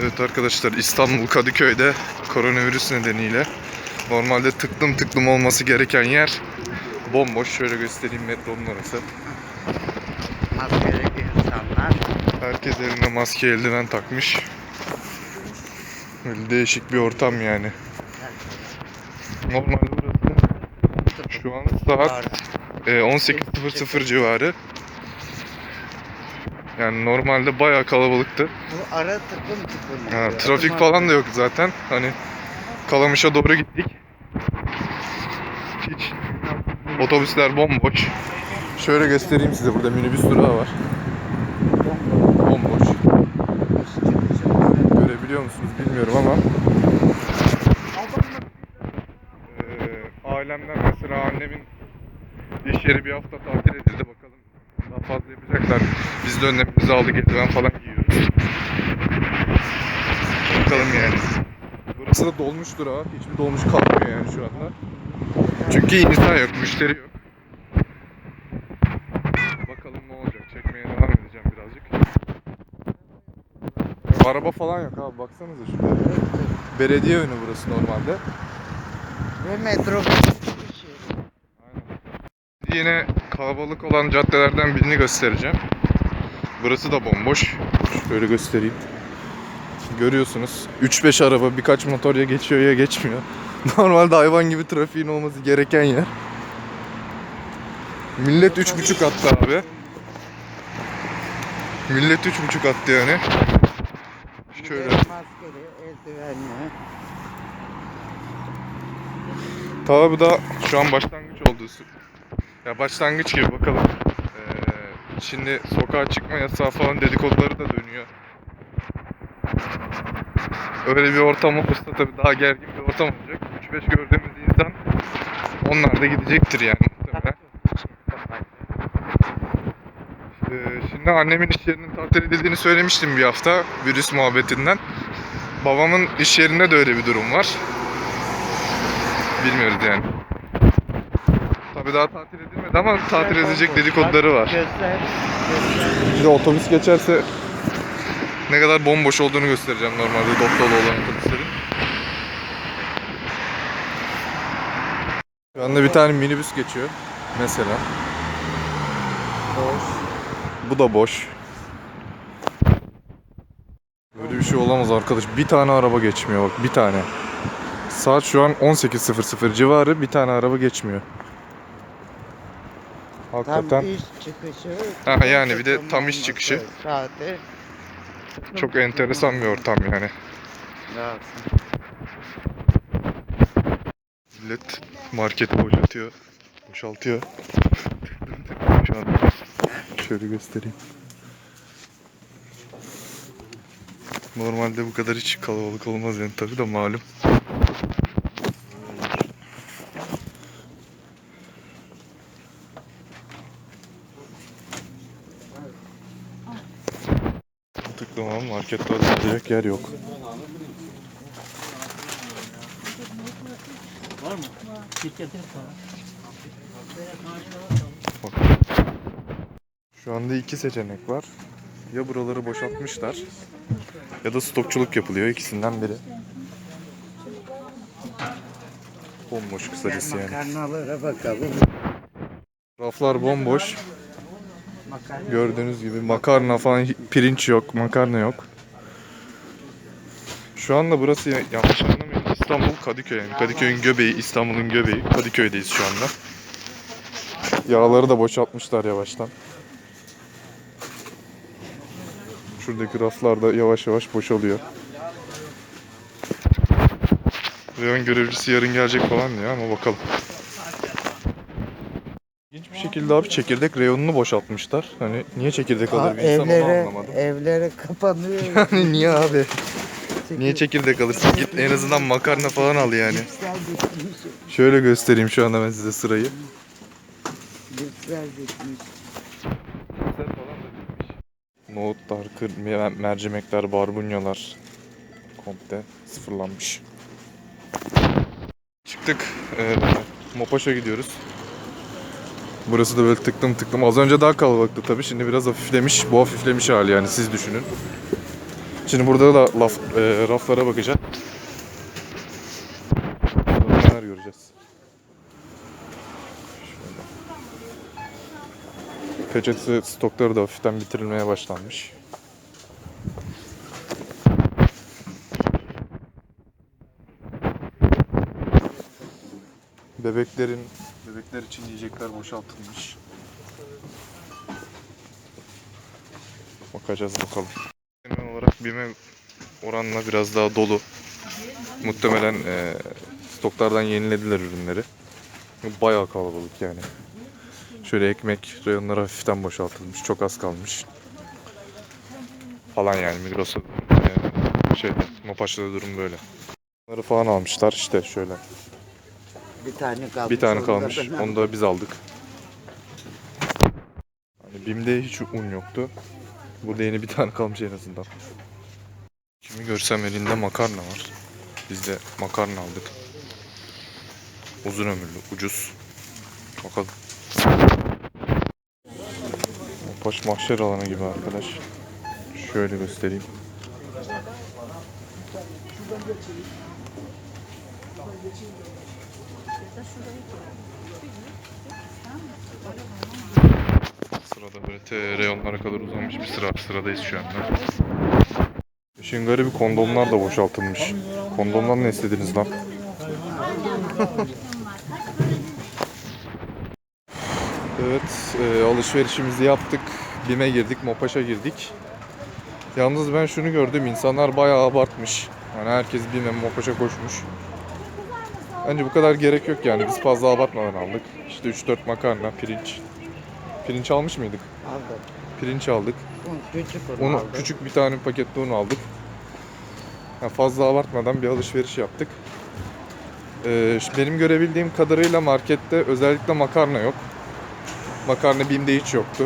Evet arkadaşlar İstanbul Kadıköy'de koronavirüs nedeniyle normalde tıklım tıklım olması gereken yer bomboş. Şöyle göstereyim metronun orası. Maskeli insanlar. Herkes eline maske eldiven takmış. Böyle değişik bir ortam yani. Normalde burası şu an saat e, 18.00 civarı. Yani normalde bayağı kalabalıktı. Bu ara tıklım tıklım. Ha, trafik falan da yok zaten. Hani Kalamış'a doğru gittik. Hiç otobüsler bomboş. Şöyle göstereyim size burada minibüs durağı var. Bomboş. Görebiliyor musunuz bilmiyorum ama. Ee, ailemden mesela annemin iş yeri bir hafta tatil edildi fazla yapacaklar. Biz de önlemimizi aldık eldiven falan giyiyoruz. Bakalım yani. Burası da dolmuş durağı. Hiçbir dolmuş kalmıyor yani şu anda. Çünkü insan yok, müşteri yok. Bakalım ne olacak. Çekmeye devam edeceğim birazcık. Araba falan yok abi baksanıza şuraya. Belediye önü burası normalde. Ve metro Aynen. Yine kalabalık olan caddelerden birini göstereceğim. Burası da bomboş. Şöyle göstereyim. Görüyorsunuz 3-5 araba birkaç motor ya geçiyor ya geçmiyor. Normalde hayvan gibi trafiğin olması gereken yer. Millet 3.5 attı abi. Millet 3.5 attı yani. Şöyle. Tabi bu da şu an başlangıç oldu. Ya başlangıç gibi bakalım. Ee, şimdi sokağa çıkma yasağı falan dedikoduları da dönüyor. Öyle bir ortam olursa tabii daha gergin bir ortam olacak. 3-5 gördüğümüz insan onlar da gidecektir yani. Ee, şimdi annemin iş yerinin tatil edildiğini söylemiştim bir hafta virüs muhabbetinden. Babamın iş yerinde de öyle bir durum var. Bilmiyoruz yani. Tabii daha tatil edilmedi ama tatil edilecek dedikoduları var. Göster. Göster. Bir de otobüs geçerse ne kadar bomboş olduğunu göstereceğim normalde dop dolu olan otobüslerin. Şu anda bir tane minibüs geçiyor mesela. Boş. Bu da boş. Böyle bir şey olamaz arkadaş. Bir tane araba geçmiyor bak bir tane. Saat şu an 18.00 civarı bir tane araba geçmiyor. Hakikaten Tam iş çıkışı. Ha, yani bir de tam iş çıkışı. Saati. çok enteresan bir ortam yani. Lazım. Millet marketi boşaltıyor. Boşaltıyor. Şu an şöyle göstereyim. Normalde bu kadar hiç kalabalık olmaz yani tabii de malum. Markette alacak yer yok. Bak. Şu anda iki seçenek var. Ya buraları boşaltmışlar ya da stokçuluk yapılıyor ikisinden biri. Bomboş kısacası yani. Makarnalara bakalım. Raflar bomboş. Gördüğünüz gibi makarna falan pirinç yok, makarna yok. Şu anda burası ya- yanlış anlamayın İstanbul Kadıköy yani Kadıköy'ün göbeği, İstanbul'un göbeği. Kadıköy'deyiz şu anda. Yağları da boşaltmışlar yavaştan. Şuradaki raflar da yavaş yavaş boşalıyor. Reyon görevlisi yarın gelecek falan diyor ama bakalım. İlginç bir şekilde abi çekirdek reyonunu boşaltmışlar. Hani niye çekirdek alır bir insan onu evlere, anlamadım. evlere kapanıyor. Yani niye abi? Niye çekirdek alırsın? Git en azından makarna falan al yani. Şöyle göstereyim şu anda ben size sırayı. Nohutlar, kır, me- mercimekler, barbunyalar komple sıfırlanmış. Çıktık. Ee, Mopaş'a gidiyoruz. Burası da böyle tıklım tıklım. Az önce daha kalabalıktı tabii. Şimdi biraz hafiflemiş. Bu hafiflemiş hali yani siz düşünün. Şimdi burada da laf, e, raflara bakacağız. Burada göreceğiz. Şöyle. Peçete stokları da hafiften bitirilmeye başlanmış. Bebeklerin bebekler için yiyecekler boşaltılmış. Bakacağız bakalım. BİM'e oranla biraz daha dolu. Muhtemelen eee, stoklardan yenilediler ürünleri. Bayağı kalabalık yani. Şöyle ekmek reyonları hafiften boşaltılmış. Çok az kalmış. Falan yani Migros'ta eee, şeyde Mopaş'ta durum böyle. Bunları falan almışlar işte şöyle. Bir tane kalmış. Bir tane kalmış. Onu da biz aldık. Hani BİM'de hiç un yoktu. Burada yeni bir tane kalmış en azından. Kimi görsem elinde makarna var. Biz de makarna aldık. Uzun ömürlü, ucuz. Bakalım. Paş mahşer alanı gibi arkadaş. Şöyle göstereyim. Sırada böyle reyonlara kadar uzanmış bir sıra sıradayız şu anda. İşin garibi kondomlar da boşaltılmış. Kondomdan ne istediniz lan? evet, e, alışverişimizi yaptık. BİM'e girdik, Mopaş'a girdik. Yalnız ben şunu gördüm, insanlar bayağı abartmış. Yani herkes BİM'e, Mopaş'a koşmuş. Bence bu kadar gerek yok yani. Biz fazla abartmadan aldık. İşte 3-4 makarna, pirinç. Pirinç almış mıydık? Aldım. Pirinç aldık. Un, küçük un Onu aldım. küçük bir tane pakette un aldık. Yani fazla abartmadan bir alışveriş yaptık. Ee, benim görebildiğim kadarıyla markette özellikle makarna yok. Makarna BİM'de hiç yoktu.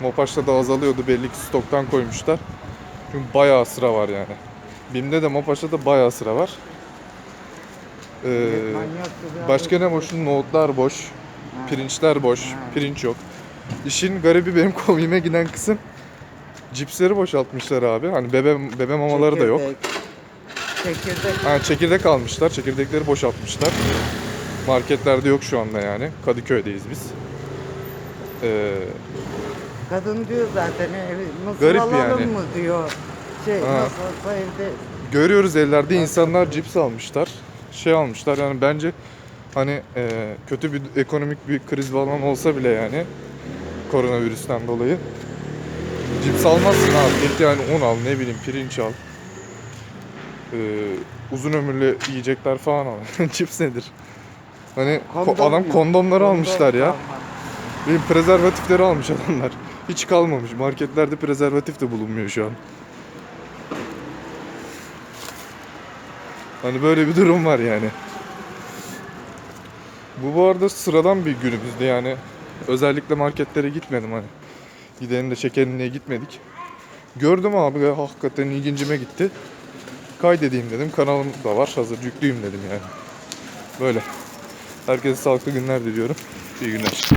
Mopaş'ta da azalıyordu belli ki stoktan koymuşlar. Çünkü bayağı sıra var yani. BİM'de de Mopaş'ta da bayağı sıra var. Ee, başka ne boş? Nohutlar boş. Pirinçler boş. Pirinç yok. İşin garibi benim komiğime giden kısım cipsleri boşaltmışlar abi. Hani bebe bebe mamaları da yok. Çekirdek. Çekirdek. Ha, çekirdek almışlar. Çekirdekleri boşaltmışlar. Marketlerde yok şu anda yani. Kadıköy'deyiz biz. Ee, Kadın diyor zaten mısır Garip alalım yani. mı diyor. Şey Ha. nasıl olsa evde görüyoruz ellerde insanlar cips almışlar. Şey almışlar yani bence hani e, kötü bir ekonomik bir kriz falan olsa bile yani koronavirüsten dolayı cips almazsın abi. Git yani un al ne bileyim pirinç al. Ee, uzun ömürlü yiyecekler falan al. cips nedir? Hani ko- Kondom adam mu? kondomları Kondom almışlar ya. kalmadı. Benim prezervatifleri almış adamlar. Hiç kalmamış. Marketlerde prezervatif de bulunmuyor şu an. Hani böyle bir durum var yani. Bu bu arada sıradan bir günümüzdü yani. Özellikle marketlere gitmedim hani. Gidelim de çekelim gitmedik. Gördüm abi hakikaten ilgincime gitti. Kaydedeyim dedim. Kanalım da var. Hazır yüklüyüm dedim yani. Böyle. Herkese sağlıklı günler diliyorum. İyi günler.